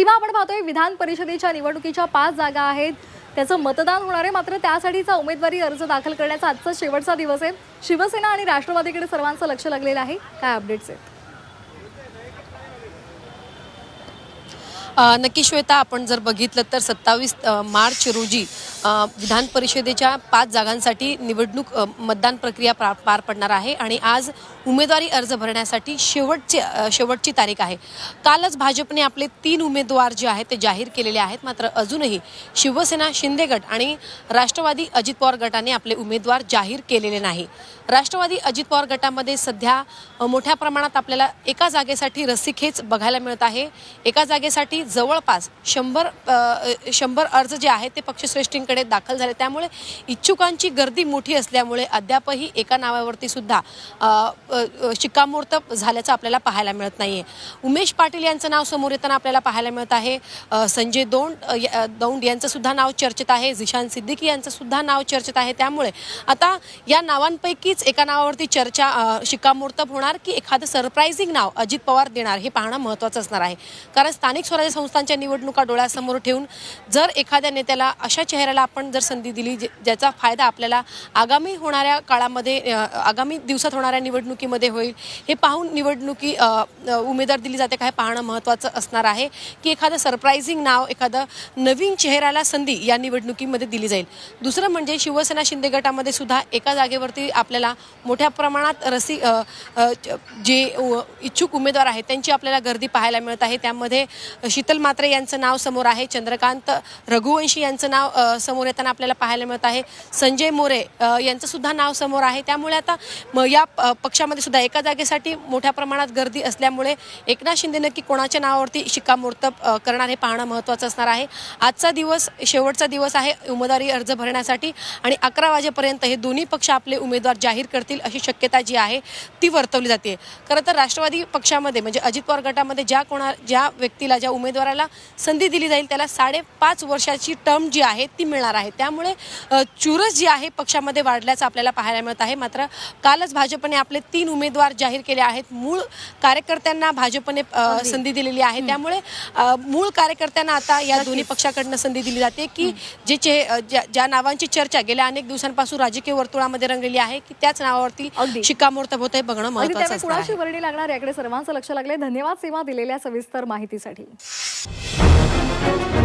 सीमा आपण पाहतोय विधान परिषदेच्या निवडणुकीच्या पाच जागा आहेत. त्याचं मतदान होणार आहे. मात्र त्यासाठीचा उमेदवारी अर्ज दाखल करण्याचा आजचा शेवटचा दिवस आहे. शिवसेना आणि राष्ट्रवादीकडे सर्वांचं लक्ष लागलेलं आहे. काय अपडेट्स आहेत? नक्की श्वेता आपण जर बघितलं तर सत्तावीस मार्च रोजी विधान परिषदेच्या पाच जागांसाठी निवडणूक मतदान प्रक्रिया पा- पार पडणार आहे आणि आज उमेदवारी अर्ज भरण्यासाठी शेवटचे शेवटची तारीख आहे. कालच भाजपने आपले तीन उमेदवार जे आहेत ते जाहीर केलेले आहेत. मात्र अजूनही शिवसेना शिंदे गट आणि राष्ट्रवादी अजित पवार गटाने आपले उमेदवार जाहीर केलेले नाही. राष्ट्रवादी अजित पवार गटामध्ये सध्या मोठ्या प्रमाणात आपल्याला एका जागेसाठी रस्सीखेच बघायला मिळत आहे. एका जागेसाठी जवळपास शंभर शंभर अर्ज जे आहेत ते पक्षश्रेष्ठींकडे दाखल झाले. त्यामुळे इच्छुकांची गर्दी मोठी असल्यामुळे अद्यापही एका नावावरती सुद्धा शिक्कामोर्तब झाल्याचं आपल्याला पाहायला मिळत नाहीये. उमेश पाटील यांचं नाव समोर येताना आपल्याला पाहायला मिळत आहे. संजय दौंड दौंड यांचं सुद्धा नाव चर्चेत आहे. झिशान सिद्दीकी यांचं सुद्धा नाव चर्चेत आहे. त्यामुळे आता या नावांपैकीच एका नावावरती चर्चा शिक्कामोर्तब होणार की एखादं सरप्राईझिंग नाव अजित पवार देणार हे पाहणं महत्त्वाचं असणार आहे. कारण स्थानिक स्वराज्य संस्थांच्या निवडणुका डोळ्यासमोर ठेवून जर एखाद्या नेत्याला अशा चेहऱ्याला आपण जर संधी दिली जे- ज्याचा फायदा आपल्याला आगामी होणाऱ्या काळामध्ये आगामी दिवसात होणाऱ्या निवडणुकीमध्ये होईल हे पाहून निवडणुकी उमेदवार दिली जाते का हे पाहणं महत्त्वाचं असणार आहे की एखादं सरप्रायझिंग नाव एखादं नवीन चेहऱ्याला संधी या निवडणुकीमध्ये दिली जाईल. दुसरं म्हणजे शिवसेना शिंदे गटामध्ये सुद्धा एका जागेवरती आपल्याला मोठ्या प्रमाणात रसी जे इच्छुक उमेदवार आहेत त्यांची आपल्याला गर्दी पाहायला मिळत आहे. त्यामध्ये शीतल मात्रे यांचं नाव समोर आहे. चंद्रकांत रघुवंशी यांचं नाव समोर येताना आपल्याला पाहायला मिळत आहे. संजय मोरे यांचं सुद्धा नाव समोर आहे. त्यामुळे आता म- या पक्षामध्ये सुद्धा एका जागेसाठी मोठ्या प्रमाणात गर्दी असल्यामुळे एकनाथ शिंदे नक्की कोणाच्या नावावरती शिक्कामोर्तब करणार हे पाहणं महत्त्वाचं असणार आहे. आजचा दिवस शेवटचा दिवस आहे उमेदवारी अर्ज भरण्यासाठी आणि अकरा वाजेपर्यंत हे दोन्ही पक्ष आपले उमेदवार जाहीर करतील अशी शक्यता जी आहे ती वर्तवली जाते. खरं तर राष्ट्रवादी पक्षामध्ये म्हणजे अजित पवार गटामध्ये ज्या कोणा ज्या व्यक्तीला ज्या उमेदवाराला संधी दिली जाईल. त्याला साडेपाच वर्षाची टर्म जी आहे ती मिळणार आहे. त्यामुळे चुरस जी आहे पक्षामध्ये वाढल्याचं आपल्याला पाहायला मिळत आहे. मात्र कालच भाजपने आपले तीन उमेदवार जाहीर केले आहेत. मूळ कार्यकर्त्यांना भाजपने संधी दिलेली आहे. त्यामुळे मूळ कार्यकर्त्यांना आता या दोन्ही पक्षाकडनं संधी दिली जाते की जे ज्या नावांची चर्चा गेल्या अनेक दिवसांपासून राजकीय वर्तुळामध्ये रंगलेली आहे की त्याच नावावरती. शिक्कामोर्तब होत आहे बघणं महत्वाचं कुणाची वर्णी लागणार याकडे सर्वांचं लक्ष लागलंय. धन्यवाद सीमा दिलेल्या सविस्तर माहितीसाठी. Música